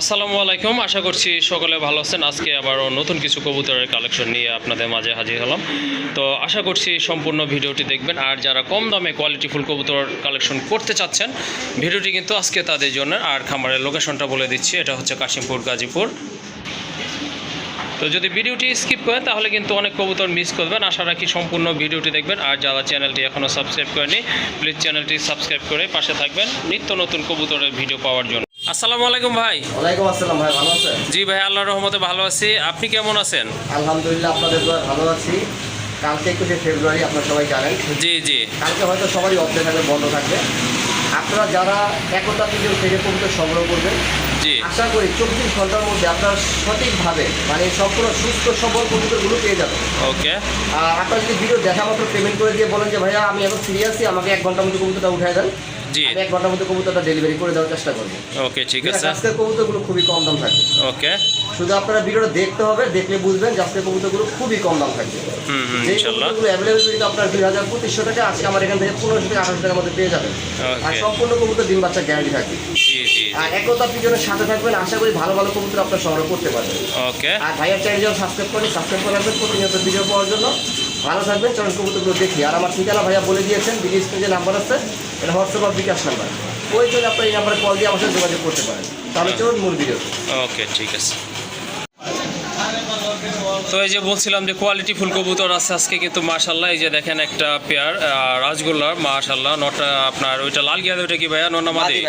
আসসালামু আলাইকুম, আশা করছি সকলে ভালো আছেন। আজকে আবারও নতুন কিছু কবুতরের কালেকশন নিয়ে আপনাদের মাঝে হাজির হলাম। তো আশা করছি সম্পূর্ণ ভিডিওটি দেখবেন। আর যারা কম দামে কোয়ালিটিফুল কবুতর কালেকশন করতে চাচ্ছেন, ভিডিওটি কিন্তু আজকে তাদের জন্য। আর খামারের লোকেশনটা বলে দিচ্ছি, এটা হচ্ছে কাশিমপুর, গাজীপুর। তো যদি ভিডিওটি স্কিপ করেন, তাহলে কিন্তু অনেক কবুতর মিস করবেন। আশা রাখি সম্পূর্ণ ভিডিওটি দেখবেন। আর যারা চ্যানেলটি এখনও সাবস্ক্রাইব করেনি প্লিজ চ্যানেলটি সাবস্ক্রাইব করে পাশে থাকবেন। নিত্য নতুন কবুতরের ভিডিও পাওয়ার জন্য। আসসালামু আলাইকুম ভাই। ওয়ালাইকুম আসসালাম ভাই ভালো আছেন? জি ভাই আল্লাহর রহমতে ভালো আছি। আপনি কেমন আছেন? আলহামদুলিল্লাহ আপনাদের দোয়া ভালো আছি। কালকে একুশে ফেব্রুয়ারি আপনারা সবাই জানেন। জি জি। কালকে হয়তো সবারই অফিসে থাকবে বন্ধ থাকবে। আপনারা যারা একতা ভিডিও থেকে কবুতর সংগ্রহ করবেন জি। আশা করি চব্বিশ ঘণ্টার মধ্যে আপনারা সঠিকভাবে মানে সম্পূর্ণ সুস্থ সবল কবুতরগুলো পেয়ে যাবেন। ওকে। আর আপনারা যদি ভিডিও দেখা মাত্র পেমেন্ট করে দিয়ে বলেন যে ভাইয়া আমি এখন ফ্রি আছি আমাকে এক ঘণ্টার মধ্যে কবুতরটা উঠাই দেন। জি। আমি এক ঘণ্টার মধ্যে কবুতরটা ডেলিভারি করে দেওয়ার চেষ্টা করব। ওকে ঠিক আছে। আজকের কবুতরগুলো খুবই কম দাম থাকবে। ওকে শুধু আপনারা ভিডিওটা দেখতে হবে দেখলে বুঝবেন যে আজকের কবুতরগুলো খুবই কম দাম থাকবে। যে কবুতরগুলো অ্যাভেলেবল যদি আপনার দুই হাজার পঁচিশশো টাকা আজকে আমার এখান থেকে পনেরোশো থেকে আঠারোশো টাকার মধ্যে পেয়ে যাবেন। আর সম্পূর্ণ কবুতর দিন বাচ্চা গ্যারান্টি থাকবে। আর একতা সাথে থাকবেন আশা করি ভালো ভালো কবুতর আপনার সংগ্রহ করতে পারবেন। ওকে আর ভাইয়ার চ্যানেল যখন সাবস্ক্রাইব করেন সাবস্ক্রাইব করে রাখবেন প্রতিনিয়ত ভিডিও পাওয়ার জন্য। ভালো থাকবেন চলুন কবুতরগুলো দেখি। আর আমার ঠিকানা ভাইয়া বলে দিয়েছেন বিডি নাম্বার আছে এটা হোয়াটসঅ্যাপ আর বিকাশ নাম্বার। ওই জন্য আপনার এই নাম্বারে কল দিয়ে আমার সাথে যোগাযোগ করতে পারেন। তাহলে চলুন ভিডিও ওকে ঠিক আছে। তো এই যে বলছিলাম যে কোয়ালিটি ফুল কবুতর আছে আজকে কিন্তু মাশাল্লাহ এই যে দেখেন একটা পেয়ার রাজগোল্লার মাশাল্লাহ নটা আপনার ওইটা লাল গিয়া ওইটা কি ভাইয়া? নন্না মাদি?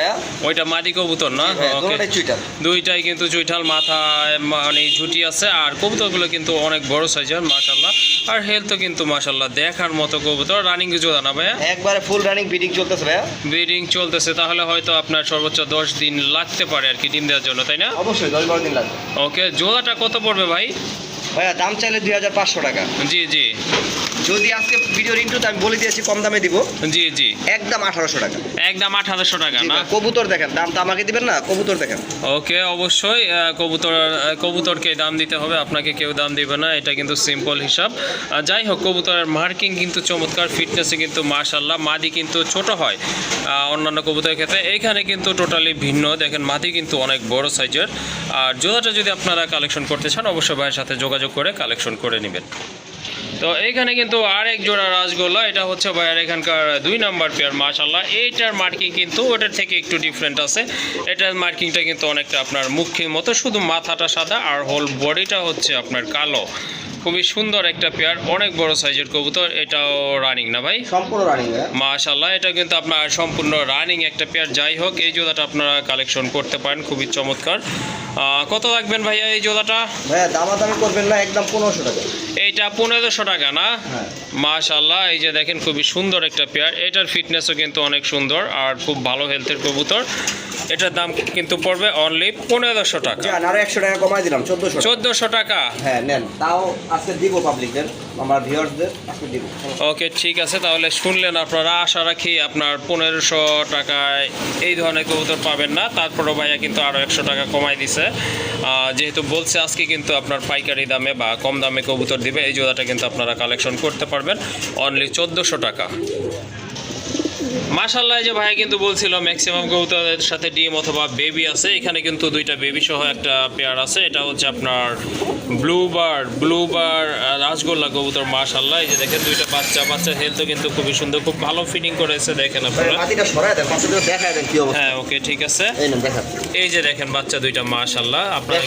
ওইটা মাদি কবুতর না? ওকে দুইটাই কিন্তু চুইঠাল মাথায় মানে ঝুটি আছে আর কবুতরগুলো কিন্তু অনেক বড় সাইজের মাশাল্লাহ আর হেলথও কিন্তু মাশাল্লাহ দেখার মতো কবুতর রানিং জোড়া না ভাইয়া? একবারে ফুল রানিং বিডিং চলতেছে ভাইয়া। ব্রিডিং চলতেছে তাহলে হয়তো আপনার সর্বোচ্চ দশ দিন লাগতে পারে আর কি ডিম দেওয়ার জন্য তাই না? অবশ্যই দশ বারো দিন লাগবে। ওকে জোড়াটা কত পড়বে ভাই? ভাইয়া দাম চাইলে দুই হাজার পাঁচশো টাকা। জি জি। যদি আজকে ভিডিওর ইন্টুতে আমি বলে দিয়েছি কম দামে দিব জি জি। একদম আঠারোশো টাকা। একদম আঠারোশো টাকা না? কবুতর দেখেন দাম তো আমাকে দিবেন না কবুতর দেখেন। ওকে অবশ্যই কবুতর কবুতরকে দাম দিতে হবে আপনাকে কেউ দাম দিবে না এটা কিন্তু সিম্পল হিসাব। যাই হোক কবুতরের মার্কিং কিন্তু চমৎকার ফিটনেসে কিন্তু মাশাল্লাহ মাদি কিন্তু ছোট হয় অন্যান্য কবুতরের ক্ষেত্রে। এইখানে কিন্তু টোটালি ভিন্ন দেখেন মাদি কিন্তু অনেক বড় সাইজের আর জোড়াটা যদি আপনারা কালেকশন করতে চান অবশ্যই ভাইয়ের সাথে যোগাযোগ করে কালেকশন করে নেবেন। তো এইখানে কিন্তু আরেক জোড়া রাসগোল্লা এটা হচ্ছে ভাইয়ার এখানকার দুই নাম্বার পেয়ার মাশাল্লাহ এইটার মার্কিং কিন্তু ওটার থেকে একটু ডিফারেন্ট আছে। এটার মার্কিংটা কিন্তু অনেকটা আপনার মুখের মতো শুধু মাথাটা সাদা আর হোল বডিটা হচ্ছে আপনার কালো। খুবই সুন্দর একটা পেয়ার অনেক বড় সাইজের কবুতর এটাও রানিং না ভাই? সম্পূর্ণ রানিং মাশাল্লাহ এটা কিন্তু আপনার সম্পূর্ণ রানিং একটা পেয়ার যাই হোক এই জোড়াটা আপনারা কালেকশন করতে পারেন খুবই চমৎকার। কত রাখবেন ভাইয়া এই জোড়াটা? ভাইয়া দামাদামি করবেন না একদম পনেরোশো টাকা। এইটা পনেরোশো টাকা না? হ্যাঁ। মাশাল্লাহ এই যে দেখেন খুবই সুন্দর একটা পেয়ার এটার ফিটনেসও কিন্তু অনেক সুন্দর আর খুব ভালো হেলথের কবুতর। এটার দাম কিন্তু পড়বে অনলি পনেরোশো টাকা। আরও একশো টাকা কমাই দিলাম চোদ্দোশো চোদ্দোশো টাকা? হ্যাঁ নেন তাও আজকে দিব পাবলিকদের আমার ভিউয়ার্সদের আজকে দিব। ওকে ঠিক আছে তাহলে শুনলেন আপনারা আশা রাখি আপনার পনেরোশো টাকায় এই ধরনের কবুতর পাবেন না। তারপরও ভাইয়া কিন্তু আরও একশো টাকা কমাই দিছে। যেহেতু বলছে আজকে কিন্তু আপনার পাইকারি দামে বা কম দামে কবুতর দিবে এই জোড়াটা কিন্তু আপনারা কালেকশন করতে পারবেন। অনলি চোদ্দোশো টাকা। মাশাল্লাহ এই যে ভাই কিন্তু বলছিল ম্যাক্সিমাম কবুতরের সাথে ডিম অথবা বেবি আছে। এখানে কিন্তু দুইটা বেবি সহ একটা পেয়ার আছে। এটা হচ্ছে আপনার blue bar blue bar rasgulla কবুতর মাশাল্লাহ এই যে দেখেন দুইটা বাচ্চা বাচ্চা হেলথও কিন্তু খুবই সুন্দর। খুব ভালো ফিটিং করেছে দেখেন আপনারা। হ্যাঁ ওকে ঠিক আছে। এই যে দেখেন বাচ্চা দুইটা মাশাল্লাহ আপনারা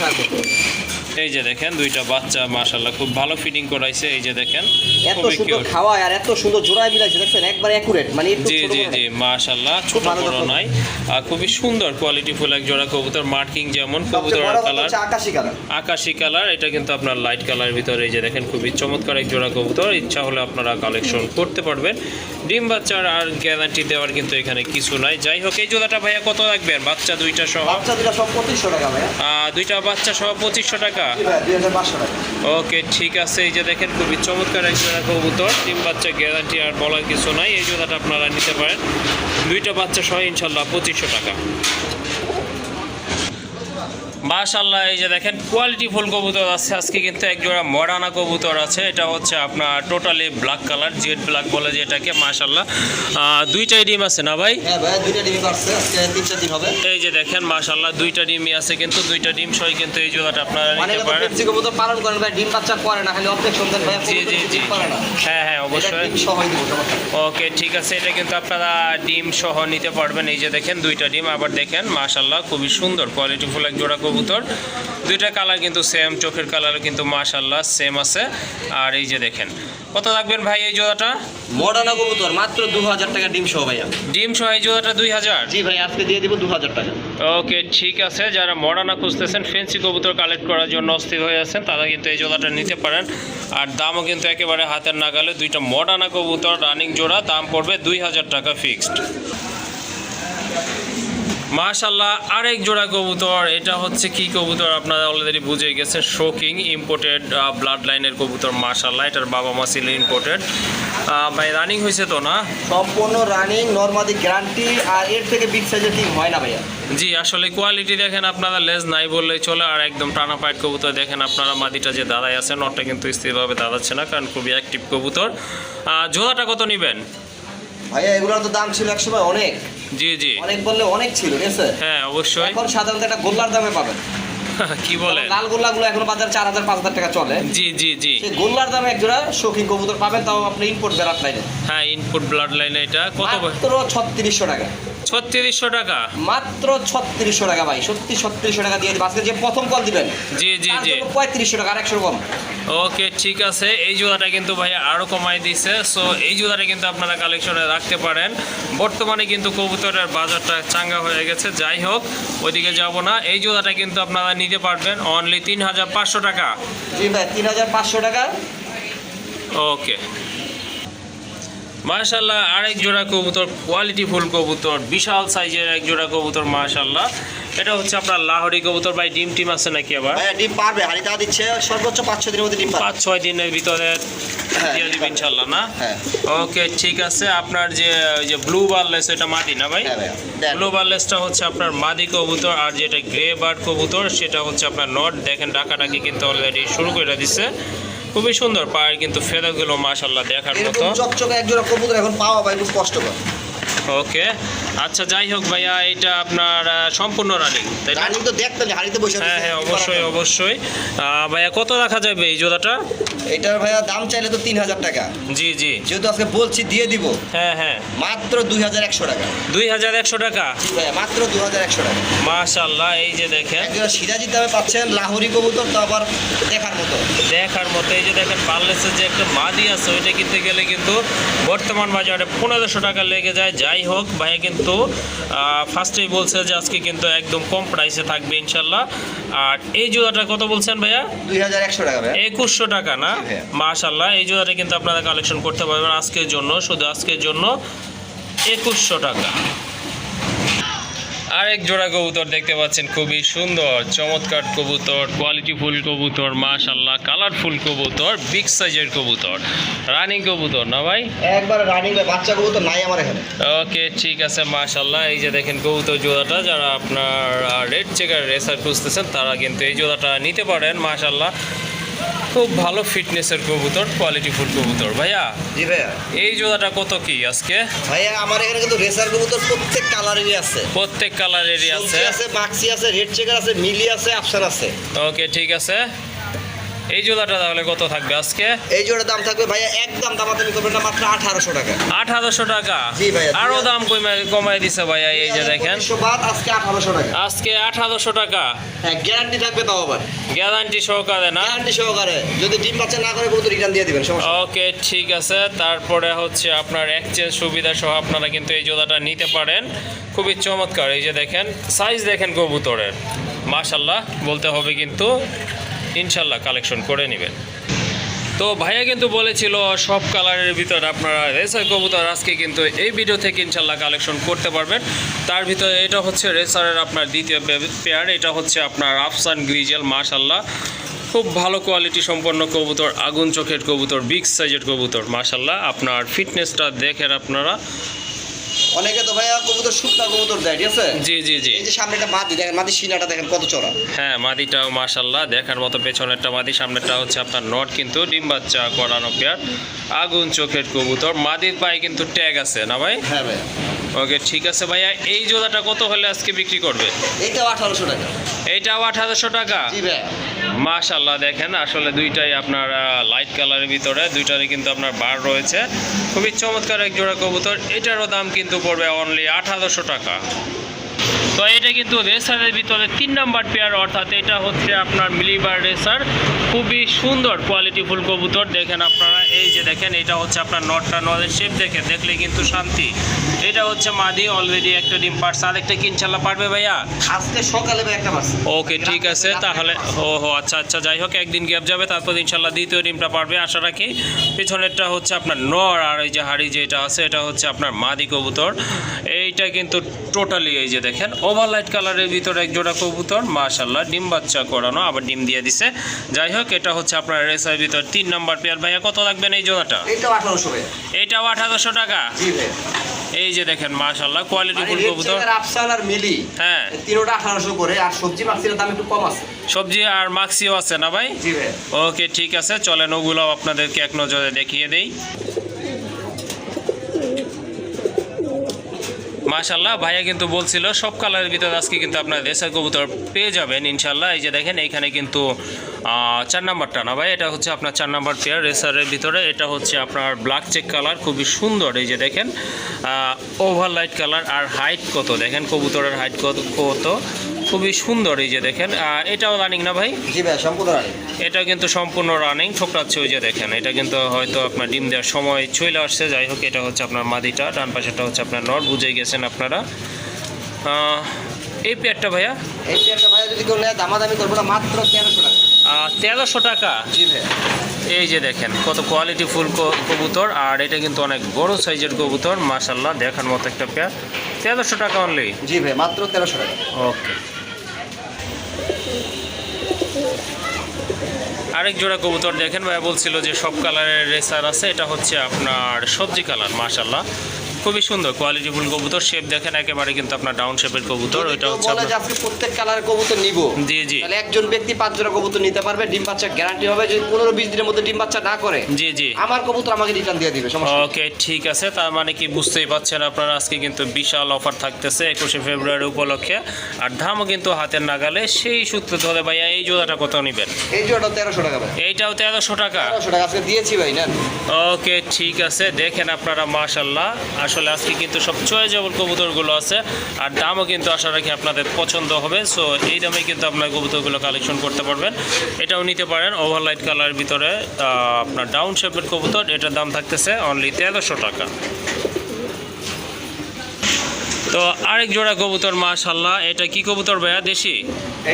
এই যে দেখেন দুইটা বাচ্চা মাশাল্লাহ খুব ভালো ফিটিং করাইছে এই যে দেখেন এত সুন্দর খাওয়ায় আর এত সুন্দর জোড়ায় মিলাইছে দেখছেন? একবার অ্যাকুরেট মানে জি জি জি মাশাল্লাহ ছোট বড়। নাই আর খুবই সুন্দর কোয়ালিটি ফুল এক জোড়া কবুতর মার্কিং যেমন কবুতর কালার আকাশি কালার আকাশি কালার এটা কিন্তু আপনার লাইট কালারের ভিতরে এই যে দেখেন খুবই চমৎকার এক জোড়া কবুতর। ইচ্ছা হলে আপনারা কালেকশন করতে পারবেন। ডিম বাচ্চার আর গ্যারান্টি দেওয়ার কিন্তু এখানে কিছু নাই। যাই হোক এই জোড়াটা ভাইয়া কত রাখবেন? বাচ্চা দুইটা সহ? বাচ্চা পঁচিশশো টাকা ভাইয়া। দুইটা বাচ্চা সহ পঁচিশশো টাকা। টাকা। ওকে ঠিক আছে। এই যে দেখেন খুবই চমৎকার এক জোড়া কবুতর। তিন বাচ্চা গ্যারান্টি আর বলার কিছু নাই। এই জোড়াটা আপনারা নিতে পারেন। দুইটা বাচ্চা সহ ইনশাল্লাহ পঁচিশশো টাকা। মাশাল্লাহ এই যে দেখেন কোয়ালিটি ফুল কবুতর আছে। আজকে কিন্তু এক জোড়া মডানা কবুতর আছে। এটা হচ্ছে আপনার totally black colour jet black বলে যেটাকে মাশাল্লাহ আহ, দুইটাই ডিম আছে না ভাই? হ্যাঁ এই যে দেখেন মাশাল্লাহ দুইটা ডিমই আছে কিন্তু দুইটা ডিম সহ কিন্তু এই জোড়াটা আপনারা অনেকে নিতে পারেন। পেপসি কবুতর পালন করেন ভাই ডিম বাচ্চা করে না খালি ভাইয়া জি জি জি। হ্যাঁ হ্যাঁ অবশ্যই। ওকে ঠিক আছে এটা কিন্তু আপনারা ডিম সহ নিতে পারবেন। এই যে দেখেন দুইটা ডিম আবার দেখেন মাশাল্লাহ খুবই সুন্দর কোয়ালিটি ফুল এক জোড়া কবুতর। দুইটা কালার কিন্তু সেম চোখের কালারও কিন্তু মাশাল্লাহ সেম আছে। আর এই যে দেখেন কত রাখবেন ভাই এই জোড়াটা? মডার্না কবুতর মাত্র দু হাজার টাকা ডিম সহ ভাইয়া। ডিম সহ এই জোড়াটা দুই হাজার জি ভাই আজকে দিয়ে দিব দু হাজার টাকা। ওকে ঠিক আছে। যারা মডানা খুঁজতেছেন ফেন্সি কবুতর কালেক্ট করার জন্য অস্থির হয়ে আছেন তারা কিন্তু এই জোড়াটা নিতে পারেন। আর দামও কিন্তু একেবারে হাতের নাগালে দুইটা মডানা কবুতর রানিং জোড়া দাম পড়বে দুই হাজার টাকা ফিক্সড মাশাল্লাহ আরেক জোড়া কবুতর এটা হচ্ছে কি কবুতর আপনারা অলরেডি বুঝে গেছেন শোকিং ইম্পোর্টেড ব্লাড লাইনের কবুতর মাশাল্লাহ এটার বাবা মা ছিল ইম্পোর্টেড ভাই রানিং হয়েছে তো না? সম্পূর্ণ রানিং নর্মালি গ্যারান্টি আর এর থেকে বিগ সাইজের টিম হয় না ভাইয়া। জি আসলে কোয়ালিটি দেখেন আপনারা লেজ নাই বললেই চলে আর একদম টানা পাইট কবুতর দেখেন আপনারা মাদিটা যে দাদাই আছে নটটা কিন্তু স্থিরভাবে দাঁড়াচ্ছে না কারণ খুবই অ্যাক্টিভ কবুতর। জোড়াটা কত নেবেন? ভাইয়া এগুলোর তো দাম ছিল একসময় অনেক। জি জি। অনেক বললে অনেক ছিল ঠিক আছে? হ্যাঁ অবশ্যই। এখন সাধারণত একটা গোল্লার দামে পাবেন। কি বলে? লাল গোল্লাগুলো এখন বাজার চার হাজার পাঁচ হাজার টাকা চলে। জি জি জি। সেই গোল্লার দামে এক জোড়া শৌখিন কবুতর পাবেন তাও আপনি ইনপুট ব্লাড লাইনে হ্যাঁ ইনপুট ব্লাড লাইন এটা। কত মাত্র ছত্রিশশো টাকা। ছত্রিশশো টাকা। মাত্র ছত্রিশশো টাকা ভাই সত্যি ছত্রিশশো টাকা দিয়ে আজকে যে প্রথম কল দিবেন জি জি জি। পঁয়ত্রিশশো টাকা আর একশো কম ওকে ঠিক আছে। এই জোড়াটা কিন্তু ভাইয়া আরও কমাই দিছে। সো এই জোড়াটা কিন্তু আপনারা কালেকশনে রাখতে পারেন। বর্তমানে কিন্তু কবুতরের বাজারটা চাঙ্গা হয়ে গেছে। যাই হোক ওইদিকে যাব না। এই জোড়াটা কিন্তু আপনারা নিতে পারবেন অনলি তিন হাজার পাঁচশো টাকা। জি ভাই তিন হাজার পাঁচশো টাকা। ওকে। মাশাল্লাহ আরেক জোড়া কবুতর কোয়ালিটি ফুল কবুতর বিশাল সাইজের এক জোড়া কবুতর মাশাল্লাহ এটা হচ্ছে আপনার লাহোরি কবুতর ভাই ডিম টিম আছে নাকি আবার? ডিম পারবে হারিতা দিচ্ছে সর্বোচ্চ পাঁচ ছ দিনের মধ্যে ডিম পাঁচ ছয় দিনের ভিতরে দিয়ে দিবেন ইনশাল্লাহ না? হ্যাঁ। ওকে ঠিক আছে। আপনার যে ওই যে ব্লু বারলেস এটা মাদি না ভাই? হ্যাঁ। ব্লু বারলেসটা হচ্ছে আপনার মাদি কবুতর আর যেটা গ্রে বার্ড কবুতর সেটা হচ্ছে আপনার নট। দেখেন ডাকাডাকি কিন্তু অলরেডি শুরু করে দিচ্ছে খুবই সুন্দর পায়ের কিন্তু ফেদাগুলো মাশাল্লাহ দেখার মতো। চকচকে একজোড়া কবুতর এখন পাওয়া ভাই খুব কষ্টকর। ওকে। আচ্ছা যাই হোক ভাইয়া এটা আপনার সম্পূর্ণ রানিং তাই রানিং তো দেখতেন হাড়িতে বসে হ্যাঁ হ্যাঁ অবশ্যই অবশ্যই। ভাইয়া কত রাখা যাবে এই জোড়াটা? এটার ভাইয়া দাম চাইলে তো তিন হাজার টাকা। জি জি। যেহেতু আজকে বলছি দিয়ে দিব। হ্যাঁ হ্যাঁ। মাত্র দুই হাজার একশো টাকা। দুই হাজার একশো টাকা? জি ভাইয়া মাত্র দুই হাজার একশো টাকা। মাশাল্লাহ এই যে দেখেন। সিরাজি দামে পাচ্ছেন লাহোরি কবুতর তো আবার দেখার মতো। দেখার মতো এই যে দেখেন বার্লেসের যে একটা মাদি আছে ওইটা কিনতে গেলে কিন্তু বর্তমান বাজারে পনেরোশো টাকা লেগে যায়। যাই হোক ভাইয়া কিন্তু ফার্স্টেই বলছে যে আজকে কিন্তু একদম কম প্রাইসে থাকবে ইনশাল্লাহ। আর এই জোড়াটা কত বলছেন ভাইয়া? দুই হাজার একশো টাকা একুশশো টাকা না? হ্যাঁ। মাশাল্লাহ এই জোড়াটা কিন্তু আপনারা কালেকশন করতে পারবেন আজকের জন্য শুধু আজকের জন্য একুশশো টাকা। আরেক জোড়া কবুতর দেখতে পাচ্ছেন খুবই সুন্দর চমৎকার কবুতর কোয়ালিটি ফুল কবুতর মাশাল্লাহ কালারফুল কবুতর বিগ সাইজের কবুতর রানিং কবুতর না ভাই? একবার রানিং বাচ্চা কবুতর নাই আমার এখানে। ওকে ঠিক আছে মাশাল্লাহ এই যে দেখেন কবুতর জোড়াটা যারা আপনার রেড চেকার রেসার খুঁজতেছেন তারা কিন্তু এই জোড়াটা নিতে পারেন মাশাল্লাহ খুব ভালো ফিটনেসের কবুতর কোয়ালিটি ফুল কবুতর ভাইয়া। জি ভাইয়া। এই জোড়াটা কত কি আজকে? ভাইয়া আমার এখানে কিন্তু রেসার কবুতর প্রত্যেক কালারেরই আছে। প্রত্যেক কালারেরই আছে। আছে মাক্সি আছে রেড চেকার আছে মিলি আছে অপশন আছে। ওকে ঠিক আছে। এই জোড়াটা তাহলে কত থাকবে আজকে? এই জোড়ার দাম থাকবে ভাইয়া একদম দামাদামি করবেন না মাত্র আঠারোশো টাকা। আঠারোশো টাকা? জি ভাইয়া। আরও দাম কমায় কমায় দিছে ভাইয়া এই যে দেখেন। পঁচিশশো বাদ আজকে আঠারোশো টাকা। আজকে আঠারোশো টাকা। হ্যাঁ গ্যারান্টি থাকবে তাও আবার। গ্যারান্টি সহকারে না? গ্যারান্টি সহকারে। যদি ডিম বাচ্চা না করে কবুতর রিটার্ন দিয়ে দিবেন সমস্যা ওকে ঠিক আছে। তারপরে হচ্ছে আপনার এক্সচেঞ্জ সুবিধা সহ আপনারা কিন্তু এই জোড়াটা নিতে পারেন। খুবই চমৎকার এই যে দেখেন সাইজ দেখেন কবুতরের। মাশাল্লাহ বলতে হবে কিন্তু ইনশাল্লাহ কালেকশন করে নেবেন। তো ভাইয়া কিন্তু বলেছিল, সব কালারের ভিতরে আপনারা রেসার কবুতর আজকে কিন্তু এই ভিডিও থেকে ইনশাল্লাহ কালেকশন করতে পারবেন। তার ভিতরে এটা হচ্ছে রেসারের আপনার দ্বিতীয় পেয়ার এটা হচ্ছে আপনার আফসান গ্রিজেল, মাশাল্লাহ। খুব ভালো কোয়ালিটি সম্পন্ন কবুতর, আগুন চোখের কবুতর বিগ সাইজের কবুতর, মাশাল্লাহ। আপনার ফিটনেসটা দেখেন আপনারা। অনেকে তো ভাইয়া কবুতর শুকনা কবুতর দেয় ঠিক আছে? জি জি জি। এই যে সামনে একটা মাদি দেখেন মাদি সিনাটা দেখেন কত চড়া হ্যাঁ মাদিটাও মাশাল্লাহ দেখার মতো পেছনেরটা মাদি সামনেরটা হচ্ছে আপনার নট কিন্তু ডিম বাচ্চা করানো পেয়ার আগুন চোখের কবুতর। মাদির পায়ে কিন্তু ট্যাগ আছে না ভাই? হ্যাঁ ভাইয়া। ওকে ঠিক আছে ভাইয়া এই জোড়াটা কত হলে আজকে বিক্রি করবে? এইটাও আঠারোশো টাকা। এইটাও আঠারোশো টাকা? জি ভাইয়া। মাশাল্লাহ দেখেন আসলে দুইটাই আপনার লাইট কালারের ভিতরে, দুইটারই কিন্তু আপনার বার রয়েছে। খুবই চমৎকার এক জোড়া কবুতর, এটারও দাম কিন্তু পড়বে অনলি আঠারোশো টাকা। তো এটা কিন্তু রেসারের ভিতরে তিন নাম্বার পেয়ার অর্থাৎ এটা হচ্ছে আপনার মিলিবার রেসার খুবই সুন্দর কোয়ালিটিফুল কবুতর, দেখেন আপনারা এই যে দেখেন এটা হচ্ছে আপনার নটটা নদের শেপ দেখে দেখলে কিন্তু শান্তি। এটা হচ্ছে মাদি অলরেডি একটা ডিম পারছে। আরেকটা কি ইনশাল্লাহ পারবে ভাইয়া? আজকে সকালে একটা মাস ওকে ঠিক আছে তাহলে ও হো আচ্ছা আচ্ছা যাই হোক একদিন গ্যাপ যাবে তারপর ইনশাল্লাহ দ্বিতীয় ডিমটা পারবে। আশা রাখি পিছনেরটা হচ্ছে আপনার নর আর এই যে হাড়ি যেটা আছে এটা হচ্ছে আপনার মাদি কবুতর। এইটা কিন্তু টোটালি এই যে দেখেন ওভার লাইট কালারের ভিতরে এক জোড়া কবুতর। মাশাল্লাহ ডিম বাচ্চা করানো আবার ডিম দিয়ে দিছে। যাই হোক এটা হচ্ছে আপনার রেসার ভিতর তিন নম্বর পেয়ার ভাইয়া কত লাগবেন এই জোড়াটা? এইটাও আঠারোশো টাকা? জি এই যে দেখেন মাসাল্লাহ কোয়ালিটি মানে ফুল কবুতর। আর আফসাল আর মিলি। হ্যাঁ। তিনটা 1800 করে আর সবজি মাছের দাম একটু কম আছে। সবজি আর মাক্সিও আছে না ভাই? জি ভাই ওকে ঠিক আছে চলেন ওগুলো আপনাদেরকে এক নজরে দেখিয়ে দেই। মাশাল্লাহ ভাইয়া কিন্তু বলছিল, সব কালারের ভিতরে আজকে কিন্তু আপনার দেশের কবুতর পেয়ে যাবেন ইনশাল্লাহ এই যে দেখেন এইখানে কিন্তু চার নাম্বারটা না ভাই? এটা হচ্ছে আপনার চার নাম্বার পেয়ার রেসারের ভিতরে। এটা হচ্ছে আপনার ব্ল্যাক চেক কালার খুবই সুন্দর। এই যে দেখেন ওভার লাইট কালার আর হাইট কত? দেখেন কবুতরের হাইট কত কত? খুবই সুন্দর এই যে দেখেন। এটাও রানিং না ভাই? জি ভাই সম্পূর্ণ রানিং এটা কিন্তু সম্পূর্ণ রানিং ঠোকরাচ্ছে ওই যে দেখেন। এটা কিন্তু হয়তো আপনার ডিম দেওয়ার সময় চলে আসছে। যাই হোক এটা হচ্ছে আপনার মাদিটা ডান পাশেটা হচ্ছে আপনার নর বুঝে গেছেন আপনারা। এই পেয়ারটা ভাইয়া? এই পেয়ারটা ভাইয়া যদি কেউ নেয় দামাদামি করব না মাত্র তেরোশো টাকা। তেরোশো টাকা। এই যে দেখেন কত কোয়ালিটি ফুল কবুতর আর এটা কিন্তু অনেক বড় সাইজের কবুতর মাশাল্লাহ দেখার মতো একটা পেয়ার তেরোশো টাকা অনলি জি ভাই মাত্র তেরোশো টাকা। ওকে আরেক জোড়া কবুতর দেখেন ভাইয়া বলছিল যে সব কালারের রেসার আছে এটা হচ্ছে আপনার সবজি কালার মাশাল্লাহ খুবই সুন্দর কোয়ালিটি ফুল কবুতর শেপ দেখেন একেবারে কিন্তু আপনার ডাউন শেপের কবুতর ওইটা হচ্ছে বলে যে আপনার আজকে প্রত্যেক কালারের কবুতর নিব জি জি। তাহলে একজন ব্যক্তি পাঁচ জোড়া কবুতর নিতে পারবে ডিম বাচ্চা গ্যারান্টি হবে যদি পনেরো বিশ দিনের মধ্যে ডিম বাচ্চা না করে জি জি। আমার কবুতর আমাকে রিটার্ন দিয়ে দিবে সমস্যা ওকে ঠিক আছে তার মানে কি বুঝতেই পাচ্ছেন আপনারা আজকে কিন্তু বিশাল অফার থাকতেছে একুশে ফেব্রুয়ারি উপলক্ষে আর দামও কিন্তু হাতের নাগালে সেই সূত্রে ধরে ভাইয়া এই জোড়াটা কত নেবেন? এই জোড়াটা তেরোশো টাকা ভাই। এইটাও তেরোশো টাকা? তেরোশো টাকা আজকে দিয়েছি ভাই না ওকে ঠিক আছে দেখেন আপনারা মাশাল্লাহ আসলে আজকে কিন্তু সব চয়েজেবল কবুতরগুলো আছে, আর দামও কিন্তু আশা রাখি আপনাদের পছন্দ হবে। সো এই দামে কিন্তু আপনার কবুতরগুলো কালেকশন করতে পারবেন। এটাও নিতে পারেন ওভারলাইট কালারের ভিতরে আপনার ডাউন শেপের কবুতর, এটার দাম থাকতেছে অনলি তেরোশো টাকা। তো আরেক জোড়া কবুতর মাশাল্লাহ এটা কি কবুতর ভাইয়া দেশি?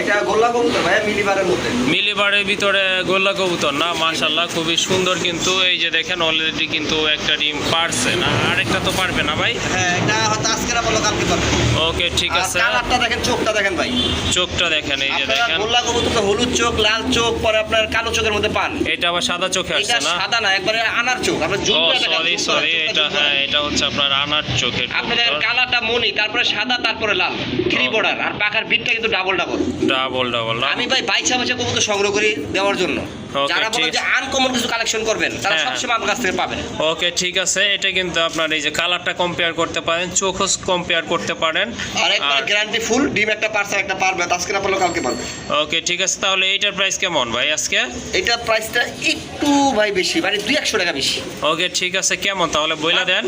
এটা গোল্লা কবুতর ভাইয়া মিলিবারের মধ্যে। মিলিবারের ভিতরে গোল্লা কবুতর না মাশাল্লাহ খুবই সুন্দর কিন্তু। এই যে দেখেন অলরেডি কিন্তু একটা ডিম পারছে না। আরেকটা তো পারবে না ভাই? হ্যাঁ এটা হয়তো আজকে না বলো কালকে পারবে ওকে ঠিক আছে। কালারটা দেখেন চোখটা দেখেন ভাই। চোখটা দেখেন এই যে দেখেন। গোল্লা কবুতর তো হলুদ চোখ লাল চোখ পরে আপনার কালো চোখের মধ্যে পান। এটা আবার সাদা চোখে আসছে না? সাদা না একবারে আনার চোখ। আপনার জুম সরি সরি এটা হ্যাঁ এটা হচ্ছে আপনার আনার চোখের আপনি দেখেন কালারটা মনি তারপরে সাদা তারপরে লাল। থ্রি বর্ডার আর পাখার বিটটা কিন্তু ডাবল ডাবল ডাবল ডাবল আমি ভাই বাইশা বাইশা কবুতর সংগ্রহ করি দেওয়ার জন্য। যারা বলে যে আনকমন কিছু কালেকশন করবেন তারা হ্যাঁ, সবসময় আমার কাছ থেকে পাবেন। ওকে ঠিক আছে। এটা কিন্তু আপনার এই যে কালারটা কম্পেয়ার করতে পারেন চোখও কম্পেয়ার করতে পারেন। আর একবার গ্যারান্টি ফুল ডিম একটা পার্সেল একটা পারবে আজকে না পারলে কালকে পারবে ওকে ঠিক আছে। তাহলে এইটার প্রাইস কেমন ভাই আজকে? এটা প্রাইসটা একটু ভাই বেশি মানে দুই একশো টাকা বেশি। ওকে ঠিক আছে। কেমন? তাহলে বইলা দেন।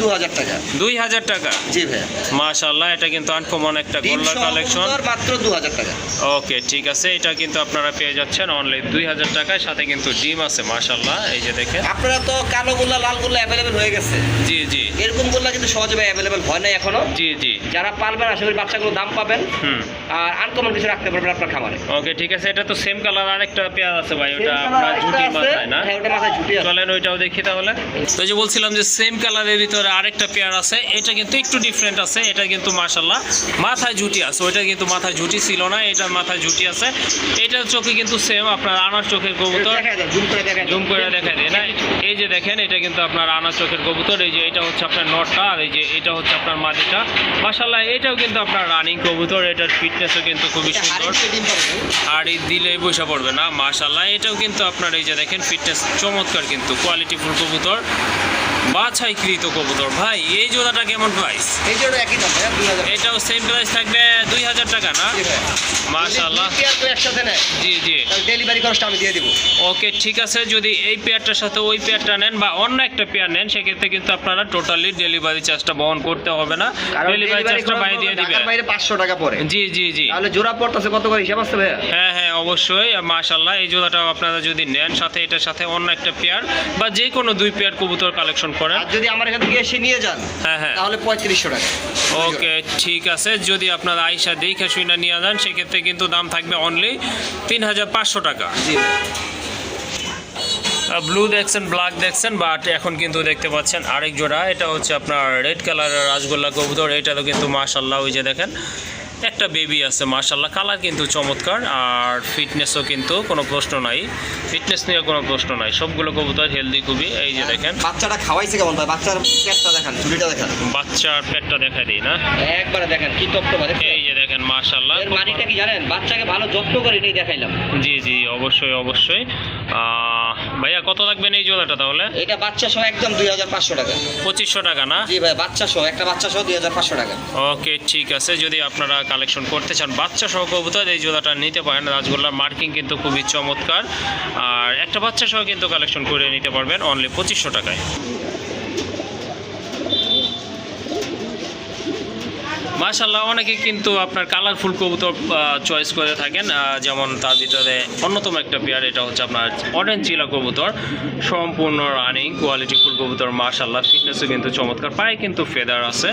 দু হাজার টাকা। দুই হাজার টাকা? জি ভাই মাশাল্লাহ এটা কিন্তু আনকমন একটা কালেকশন মাত্র দু হাজার টাকা। ওকে ঠিক আছে। এটা কিন্তু আপনারা পেয়ে যাচ্ছেন অনলি দুই হাজার টাকায় সাথে কিন্তু ডিম আছে মাশাল্লাহ এই যে দেখেন। আপনারা তো কালো গুলা লাল গোল্লা অ্যাভেলেবেল হয়ে গেছে। জি জি। এরকম গোল্লা কিন্তু সহজে অ্যাভেলেবেল হয় নাই এখনও। জি জি। যারা পারবেন আশা করি বাচ্চাগুলো দাম পাবেন। হুম। আর আনকমন কিছু রাখতে পারবেন আপনার খামারে। ওকে ঠিক আছে। এটা তো সেম কালার আরেকটা পেয়ার আছে ভাই ওটা আপনার ঝুটি মাথায় না? হ্যাঁ ওটা মাথায় ঝুটি আছে। চলেন ওইটাও দেখি তাহলে। তো যে বলছিলাম যে সেম কালারের ভিতরে আরেকটা পেয়ার আছে এটা কিন্তু একটু ডিফারেন্ট আছে এটা কিন্তু মাশাল্লাহ মাথায় ঝুটি আছে ওইটা কিন্তু মাথায় ঝুটি ছিল না এটা মাথায় ঝুটি আছে। এটার চোখে কিন্তু সেম আপনার আনার চোখের চোখের কবুতর। জুম করে দেখা জুম করে দেখা দেয় না? এই যে দেখেন এটা কিন্তু আপনার আনা চোখের কবুতর। এই যে এটা হচ্ছে আপনার নটটা আর এই যে এটা হচ্ছে আপনার মাদিটা মাসাল্লাহ এটাও কিন্তু আপনার রানিং কবুতর। এটার ফিটনেসও কিন্তু খুবই সুন্দর। আর এই দিলে বসে পড়বে না? মাসাল্লাহ এটাও কিন্তু আপনার এই যে দেখেন ফিটনেস চমৎকার কিন্তু কোয়ালিটিফুল কবুতর। বাছাইকৃত কবুতর। ভাই এই জোড়াটা কেমন প্রাইস এই জন্য একই দাম দুই হাজার। এটাও সেম প্রাইস থাকবে দুই হাজার টাকা না? তো একসাথে নেয় জি জি। তাহলে ডেলিভারি খরচটা আমি দিয়ে দিব। ওকে ঠিক আছে যদি এই পেয়ারটার সাথে ওই পেয়ারটা নেন বা অন্য একটা পেয়ার নেন সেক্ষেত্রে কিন্তু আপনারা টোটালি ডেলিভারি চার্জটা বহন করতে হবে না। ডেলিভারি চার্জটা বাইরে দিয়ে দিবে। ঢাকার বাইরে পাঁচশো টাকা পড়ে। জি জি জি। তাহলে জোড়া পড়তেছে কত করে হিসাব আছে ভাইয়া? হ্যাঁ হ্যাঁ অবশ্যই মাশাল্লাহ এই জোড়াটাও আপনারা যদি নেন সাথে এটার সাথে অন্য একটা পেয়ার বা যে কোনো দুই পেয়ার কবুতর কালেকশন করেন। আর যদি আমার এখান থেকে এসে নিয়ে যান হ্যাঁ হ্যাঁ। তাহলে পঁয়ত্রিশশো টাকা। ওকে ঠিক আছে। যদি আপনারা আইসা দেখে শুনে নিয়ে যান সেক্ষেত্রে কিন্তু দাম থাকবে অনলি তিন হাজার পাঁচশো টাকা। জি। ব্লু দেখছেন ব্ল্যাক দেখছেন বাট এখন কিন্তু দেখতে পাচ্ছেন আরেক জোড়া। এটা হচ্ছে আপনার রেড কালারের রাসগোল্লা কবুতর। এটারও কিন্তু মাশাল্লাহ ওই যে দেখেন। একটা বেবি আছে মাশাল্লাহ কালার কিন্তু চমৎকার আর ফিটনেসও কিন্তু কোনো প্রশ্ন নাই। ফিটনেস নিয়ে কোনো প্রশ্ন নাই। সবগুলো কবুতর হেলদি খুবই। এই যে দেখেন। বাচ্চাটা খাওয়াইছে কেমন ভাই? বাচ্চার পেটটা দেখান চুরিটা দেখান। বাচ্চার পেটটা দেখা দিই না। একবারে দেখেন কি মানে এই যে দেখেন মাশাল্লাহ এর মানিটা কি জানেন? বাচ্চাকে ভালো যত্ন করে এটাই দেখাইলাম। জি জি অবশ্যই অবশ্যই। ভাইয়া কত লাগবেন এই জোলাটা তাহলে? এটা বাচ্চা সহ একদম দুই হাজার পাঁচশো টাকা। পঁচিশশো টাকা না? জি ভাই বাচ্চা সহ একটা বাচ্চা সহ দুই হাজার পাঁচশো টাকা। ওকে ঠিক আছে। যদি আপনারা কালেকশন করতে চান বাচ্চা সহ কবুতর এই জোলাটা নিতে পারেন। রাজগোল্লার মার্কিং কিন্তু খুবই চমৎকার। আর একটা বাচ্চা সহ কিন্তু কালেকশন করে নিতে পারবেন অনলি পঁচিশশো টাকায়। মাশাল্লাহ অনেকে কিন্তু আপনার কালারফুল কবুতর চয়েস করে থাকেন। যেমন তার ভিতরে অন্যতম একটা পেয়ার এটা হচ্ছে আপনার অরেঞ্জ চিলা কবুতর। সম্পূর্ণ রানিং কোয়ালিটি ফুল কবুতর মাশাল্লাহ ফিটনেসও কিন্তু চমৎকার পায়ে কিন্তু ফেদার আছে।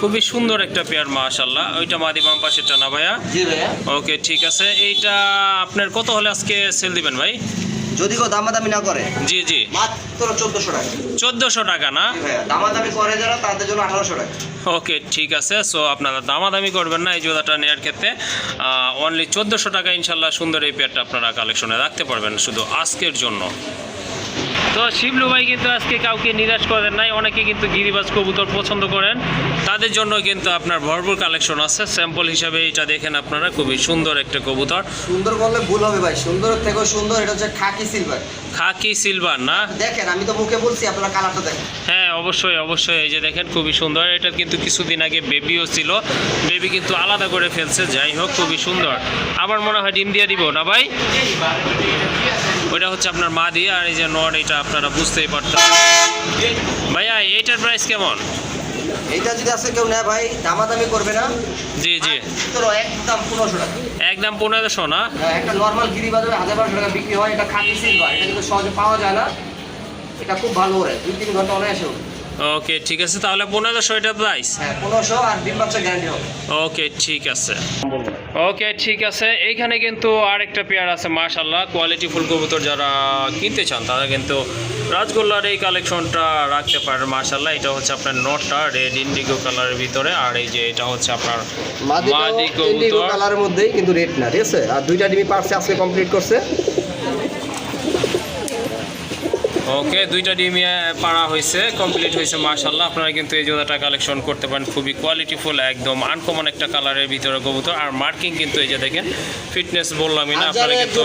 খুবই সুন্দর একটা পেয়ার মাশাল্লাহ ওইটা মাদি বাম পাশেরটা না ভাইয়া? ভাইয়া। ওকে ঠিক আছে। এইটা আপনার কত হলে আজকে সেল দিবেন ভাই? যদি কেউ দামাদামি না করে জি জি। মাত্র চোদ্দশো টাকা। চোদ্দোশো টাকা না? দামাদামি করে যারা তাদের জন্য আঠারোশো টাকা। ওকে ঠিক আছে। সো আপনারা দামাদামি করবেন না এই জোড়াটা নেওয়ার ক্ষেত্রে। অনলি চোদ্দোশো টাকা ইনশাল্লাহ সুন্দর এই পেয়ারটা আপনারা কালেকশনে রাখতে পারবেন শুধু আজকের জন্য। তো শিবলু ভাই কিন্তু আজকে কাউকে নিরাশ করেন নাই অনেকে কিন্তু গিরিবাজ কবুতর পছন্দ করেন। তাদের জন্য কিন্তু আপনার ভরপুর কালেকশন আছে স্যাম্পল হিসাবে এটা দেখেন আপনারা খুবই সুন্দর একটা কবুতর। সুন্দর বললে ভুল হবে ভাই সুন্দর থেকেও সুন্দর এটা হচ্ছে খাকি সিলভার খাকি সিলভার না? দেখেন আমি তো মুখে বলছি আপনারা কালারটা দেখেন। হ্যাঁ অবশ্যই অবশ্যই এই যে দেখেন খুবই সুন্দর এটা কিন্তু কিছুদিন আগে বেবিও ছিল বেবি কিন্তু আলাদা করে ফেলছে যাই হোক খুবই সুন্দর। আমার মনে হয় ডিম দিয়ে দিব না ভাই? ওইটা হচ্ছে আপনার মা দিয়ে আর এই যে নট এটা আপনারা বুঝতেই পারতেন ভাইয়া এইটার প্রাইস কেমন? এইটা যদি আছে কেউ নেয় ভাই দামাদামি করবে না। জি জি। একদম পনেরোশো টাকা। একদম পনেরোশো না? একটা নর্মাল গিরিবাজারে হাজার বারোশো টাকা বিক্রি হয় এটা খাকি সিলভার এটা কিন্তু সহজে পাওয়া যায় না। এটা খুব ভালো ওরে দুই তিন ঘণ্টা অনায়াসে ওড়ে। ওকে ঠিক আছে তাহলে পনেরোশো এটা প্রাইস হ্যাঁ হবে। ওকে ঠিক আছে। ওকে ঠিক আছে এইখানে কিন্তু আরেকটা পেয়ার আছে মাশাল্লাহ কোয়ালিটি ফুল কবুতর যারা কিনতে চান তারা কিন্তু রাজগোল্লার এই কালেকশনটা রাখতে পারেন মাশাল্লাহ এটা হচ্ছে আপনার নটটা রেড ইন্ডিগো কালারের ভিতরে আর এই যে এটা হচ্ছে আপনার মাদি মাদি কবুতর। কালারের মধ্যেই কিন্তু রেড না ঠিক আছে? আর দুইটা ডিমি পারছে আজকে কমপ্লিট করছে। ওকে দুইটা ডিমিয়ে পাড়া হয়েছে কমপ্লিট হয়েছে মাশাল্লাহ আপনারা কিন্তু এই জোড়াটা কালেকশন করতে পারেন। খুবই কোয়ালিটিফুল একদম আনকমন একটা কালারের ভিতরে কবুতর। আর মার্কিং কিন্তু এই যে দেখেন ফিটনেস বললামই না আপনারা কিন্তু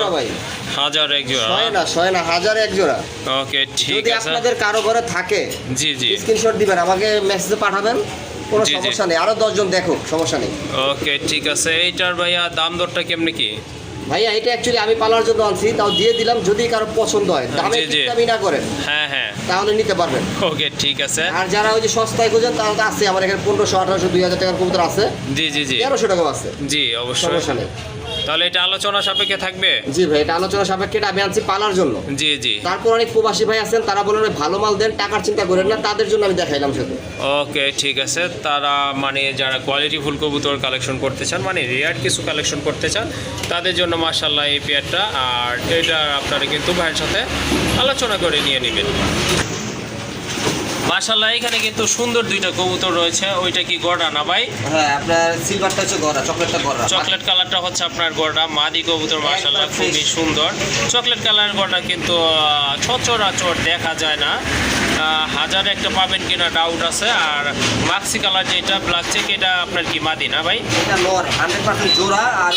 হাজার এক জোড়া। ছয় না ছয় না হাজারে এক জোড়া। ওকে ঠিক যদি আছে। আপনাদের কারও ঘরে থাকে জি জি। স্ক্রিনশট দিবেন আমাকে মেসেজে পাঠাবেন কোনো। সমস্যা নেই। আরও দশজন দেখুক সমস্যা নেই। ওকে ঠিক আছে। এইটার ভাইয়া দাম দরটা কেমনি কি? ভাইয়া এটা অ্যাকচুয়ালি আমি পালার জন্য আনছি তাও দিয়ে দিলাম যদি কারও পছন্দ হয়। দামে জি, জি। দামি না করেন হ্যাঁ হ্যাঁ। তাহলে নিতে পারবেন। ওকে ঠিক আছে। আর যারা ওই যে সস্তায় খুঁজেন তারা তো আছে আমার এখানে পনেরোশো আঠারোশো দুই হাজার টাকার কবুতর আছে। জি জি জি। তেরোশো টাকা আছে। জি অবশ্যই। সমস্যা নেই। তাহলে এটা আলোচনা সাপেক্ষে থাকবে? জি ভাই এটা আলোচনা সাপেক্ষে এটা আমি আনছি পালার জন্য। জি জি। তারপর অনেক প্রবাসী ভাই আছেন তারা বলেন ভালো মাল দেন টাকার চিন্তা করেন না তাদের জন্য আমি দেখাইলাম শুধু। ওকে ঠিক আছে। তারা মানে যারা কোয়ালিটি ফুল কবুতর কালেকশন করতে চান মানে রেয়ার কিছু কালেকশন করতে চান তাদের জন্য মার্শাল্লাহ এই পেয়ারটা আর এটা আপনারা কিন্তু ভাইয়ের সাথে আলোচনা করে নিয়ে নেবেন। মাশাল্লাহ এখানে কিন্তু সুন্দর দুইটা কবুতর রয়েছে। ওইটা কি গড়া না ভাই? হ্যাঁ আপনার সিলভারটা হচ্ছে গড়া চকলেটটা গড়া। চকলেট কালারটা হচ্ছে আপনার গড়া। মাদি কবুতর একদম খুবই সুন্দর। চকলেট কালার গড়া কিন্তু সচরাচর দেখা যায় না। হাজারে একটা পাবেন কিনা ডাউট আছে। আর মাক্সি কালার যেটা ব্ল্যাক চেক এটা আপনার কি মাদি না ভাই? এটা নর জোড়া আর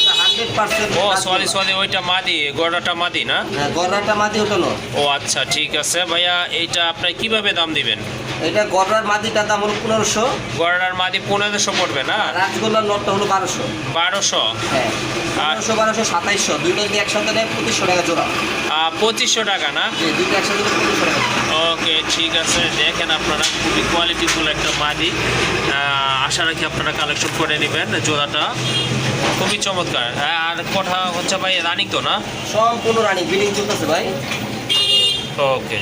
ও সরি সরি ওইটা মাদি গড়াটা মাদি না? হ্যাঁ গড়াটা মাদি ওটা নর ও আচ্ছা ঠিক আছে। ভাইয়া এইটা আপনি কীভাবে দাম দিবেন? এটা গড়ার মাদিটার দাম হলো পনেরোশো। গড়ার মাদি পনেরোশো পড়বে না? রাজগোল্লার নটটা হলো বারোশো। বারোশো? হ্যাঁ পনেরোশো বারোশো সাতাইশশো। দুইটা যদি একসাথে নেয় পঁচিশশো টাকা জোড়া। পঁচিশশো টাকা না? দুইটা একসাথে পঁচিশশো টাকা ওকে ঠিক আছে। দেখেন আপনারা খুবই কোয়ালিটিফুল একটা মাদি আশা রাখি আপনারা কালেকশন করে নেবেন জোড়াটা। খুবই চমৎকার। আর কথা হচ্ছে ভাই রানিং তো না? সম্পূর্ণ রানিং বিডিং চলতেছে ভাই। ওকে।